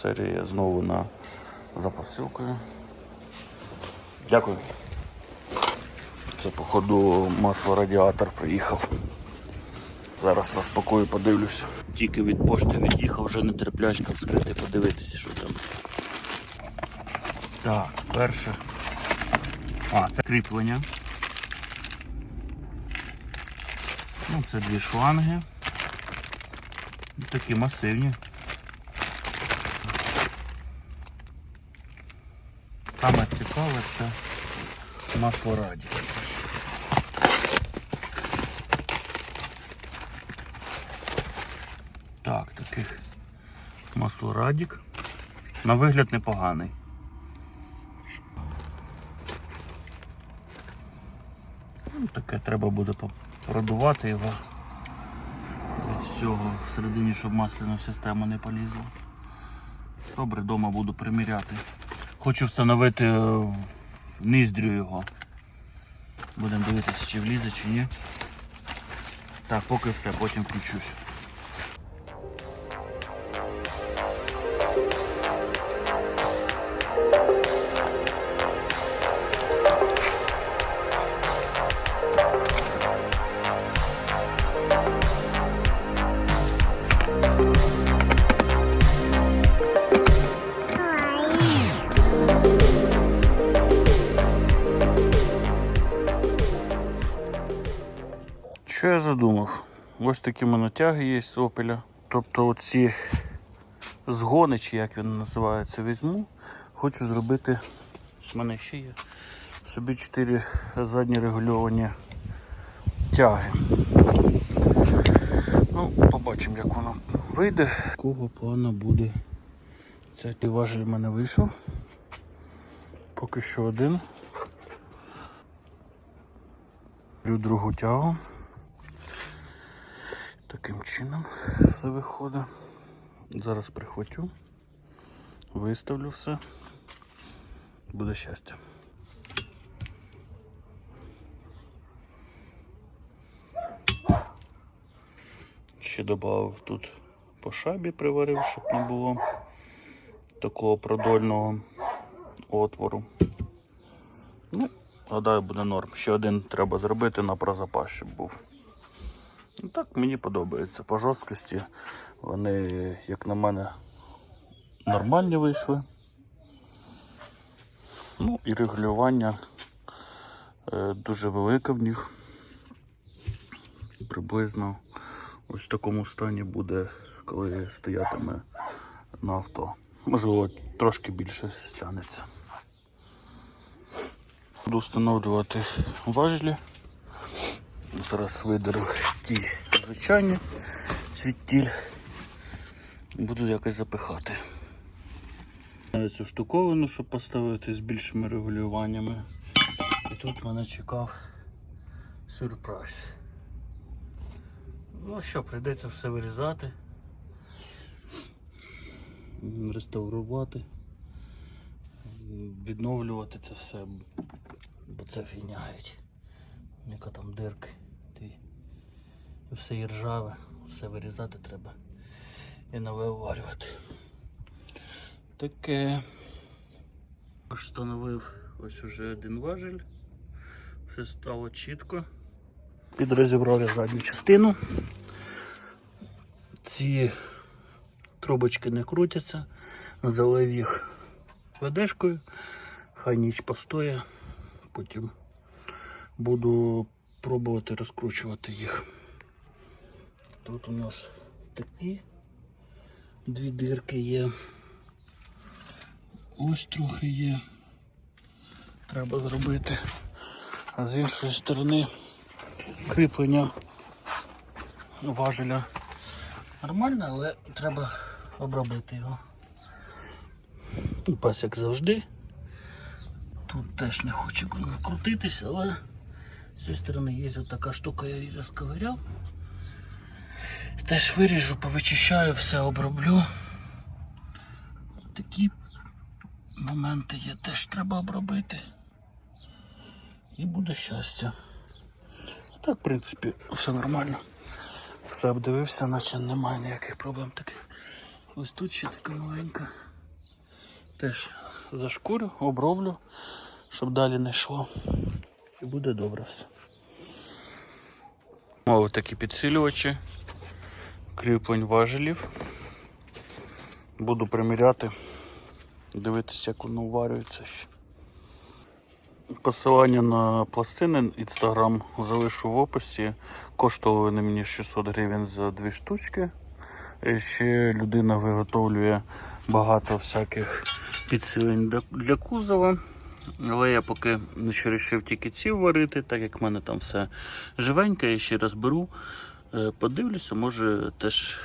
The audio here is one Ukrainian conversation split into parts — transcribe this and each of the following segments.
серія знову на за посилкою. Дякую. Це, походу, масло-радіатор приїхав. Зараз розпакую, подивлюся. Тільки від пошти від'їхав, вже нетерплячка вскрити, подивитися, що там. Так, перше. А, це кріплення. Ну, це дві шланги. Такі масивні. Саме цікаве це масло раді. Так, таких масло радік. На вигляд непоганий. Ну, таке треба буде продувати його від всього всередині, щоб масляну систему не полізла. Добре, вдома буду приміряти. Хочу встановити е, в ніздрю його. Будемо дивитися, чи влізе, чи ні. Так, поки все, потім включусь. Що я задумав? Ось такі в мене тяги є з опеля. Тобто оці згони, чи як він називається, візьму. Хочу зробити, в мене ще є, собі 4 задні регульовані тяги. Ну, побачимо, як воно вийде. Якого плану буде. Цей важель в мене вийшов. Поки що один. Беру другу тягу. Таким чином все виходить. Зараз прихватю, виставлю все. Буде щастя. Ще додав тут по шабі приварив, щоб не було такого продольного отвору. Ну, гадаю, буде норм. Ще один треба зробити на прозапас, щоб був. Ну, Так мені подобається. По жорсткості вони, як на мене, нормальні вийшли. Ну і регулювання е, дуже велике в них. Приблизно ось в такому стані буде, коли стоятиме на авто. Можливо, трошки більше стягнеться. Буду встановлювати важелі. Зараз видеру ті звичайні світіль. Буду якось запихати. Навіть цю штуковину, щоб поставити з більшими регулюваннями. І тут мене чекав сюрприз. Ну що, прийдеться все вирізати, реставрувати, відновлювати це все, бо це фігня геть. Яка там дирки. І все і ржаве, все вирізати треба і нове уварювати. Таке. Встановив ось уже один важель. Все стало чітко. Підрозібрав я задню частину. Ці трубочки не крутяться. Залив їх ведешкою. Хай ніч постоє. Потім буду пробувати розкручувати їх. Тут у нас такі дві дирки є. Ось трохи є. Треба зробити. А з іншої сторони кріплення важеля нормальне, але треба обробити його. Пас як завжди. Тут теж не хоче крутитися, але з цієї сторони є така штука, я її розковиряв. Теж виріжу, повичищаю, все оброблю. Такі моменти є, теж треба обробити. І буде щастя. Так, в принципі, все нормально. Все обдивився, наче немає ніяких проблем таких. Ось тут ще така маленька теж зашкурю, оброблю, щоб далі не йшло. І буде добре все. Ось такі підсилювачі, кріплень важелів. Буду приміряти, дивитися, як воно уварюється. Посилання на пластини Instagram залишу в описі. Коштували вони мені 600 гривень за дві штучки. І ще людина виготовлює багато всяких підсилень для, кузова. Але я поки не вирішив тільки ці варити, так як в мене там все живеньке, я ще розберу. Е, Подивлюся, може теж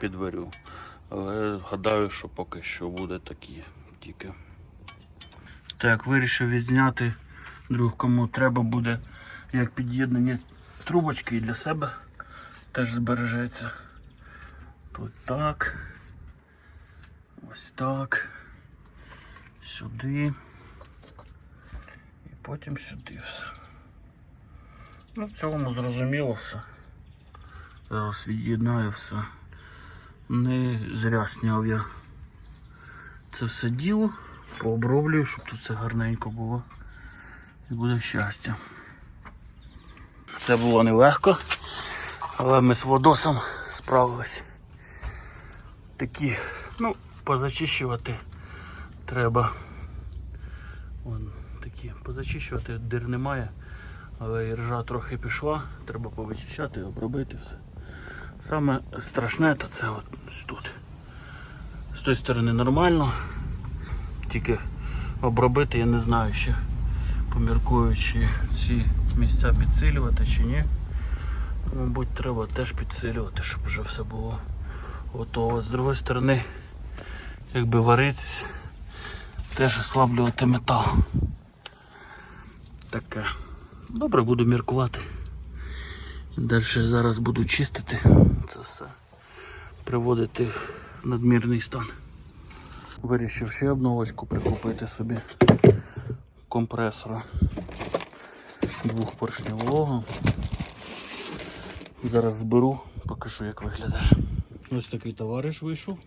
підварю. Але гадаю, що поки що буде такі тільки. Так, вирішив відзняти друг, кому треба буде як під'єднання трубочки і для себе теж збережеться. Тут так. Ось так. Сюди. І потім сюди все. Ну, в цілому зрозуміло все. Зараз від'єднаю все. Не зря сняв я це все діло, пооброблюю, щоб тут все гарненько було. І буде щастя. Це було нелегко, але ми з водосом справились. Такі, ну, позачищувати треба. Вон такі, позачищувати дир немає, але і ржа трохи пішла, треба повичищати, обробити все. Саме страшне то це от тут. З тої сторони нормально, тільки обробити я не знаю ще, поміркуючи ці місця підсилювати чи ні. Мабуть, треба теж підсилювати, щоб вже все було готово. З другої сторони, якби варитись, теж ослаблювати метал. Таке. Добре, буду міркувати. Далі зараз буду чистити це все, приводити в надмірний стан. Вирішив ще обновочку прикупити собі компресора двохпоршневого. Зараз зберу, покажу як виглядає. Ось такий товариш вийшов.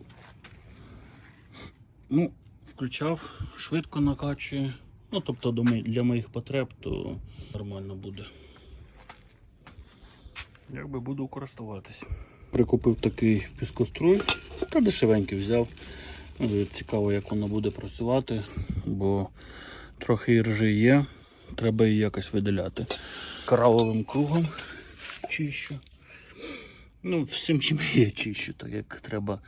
Ну, включав, швидко накачує. Ну, тобто для моїх потреб, то нормально буде. Якби буду користуватись. Прикупив такий піскоструй, та дешевенький взяв. Е, Цікаво, як воно буде працювати, бо трохи іржі є, треба її якось видаляти. Кораловим кругом чищу. Ну, всім чим є чищу, так як треба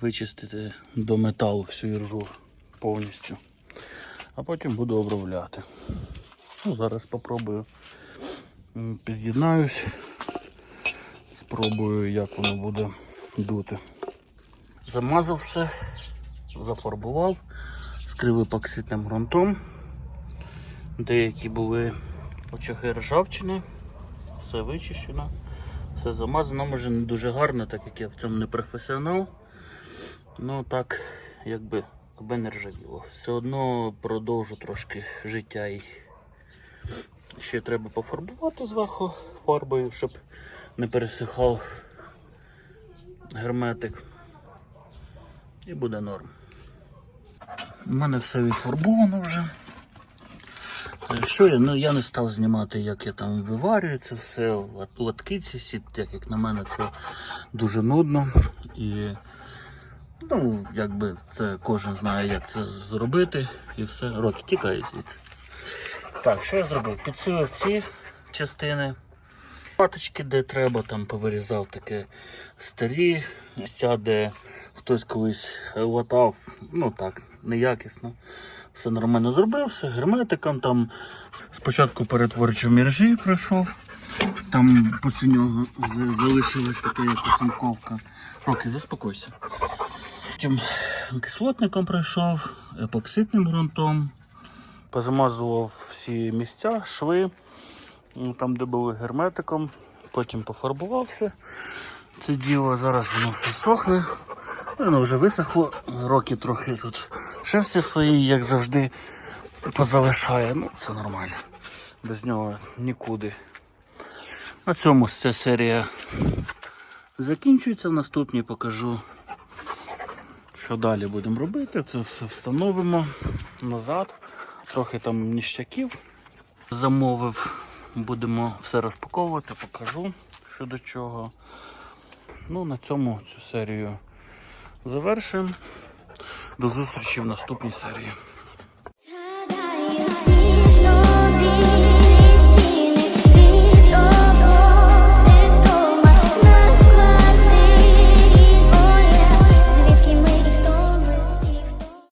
вичистити до металу всю іржу повністю. А потім буду обробляти. Ну, зараз спробую під'єднаюсь. Спробую, як воно буде дути. Замазав все, зафарбував, скрив епоксидним ґрунтом. Деякі були очаги ржавчини, все вичищено, все замазано, може не дуже гарно, так як я в цьому не професіонал. Ну так, якби аби не ржавіло. Все одно продовжу трошки життя і ще треба пофарбувати зверху фарбою, щоб не пересихав герметик. І буде норм. У мене все відфарбовано вже. Що я? Ну я не став знімати, як я там виварюю це все, латки ці всі, так як на мене це дуже нудно. І ну, якби це кожен знає, як це зробити і все. Роки тікає звідси. Так, що я зробив? Підсилив ці частини. Паточки, де треба, там повирізав таке старі місця, де хтось колись латав, ну так, неякісно. Все нормально зробив, все герметиком. Там спочатку перетворчу міржі пройшов. Там після нього залишилась така як оцинковка. Роки, заспокойся. Потім кислотником пройшов, епоксидним ґрунтом. Позамазував всі місця, шви, там, де були герметиком. Потім пофарбував все це діло. Зараз воно все сохне. Воно вже висохло. Роки трохи тут шерсті свої, як завжди, позалишає. Ну, це нормально. Без нього нікуди. На цьому ця серія закінчується. В наступній покажу, Що далі будемо робити? Це все встановимо назад. Трохи там ніщаків замовив. Будемо все розпаковувати, покажу що до чого. Ну, на цьому цю серію завершимо. До зустрічі в наступній серії.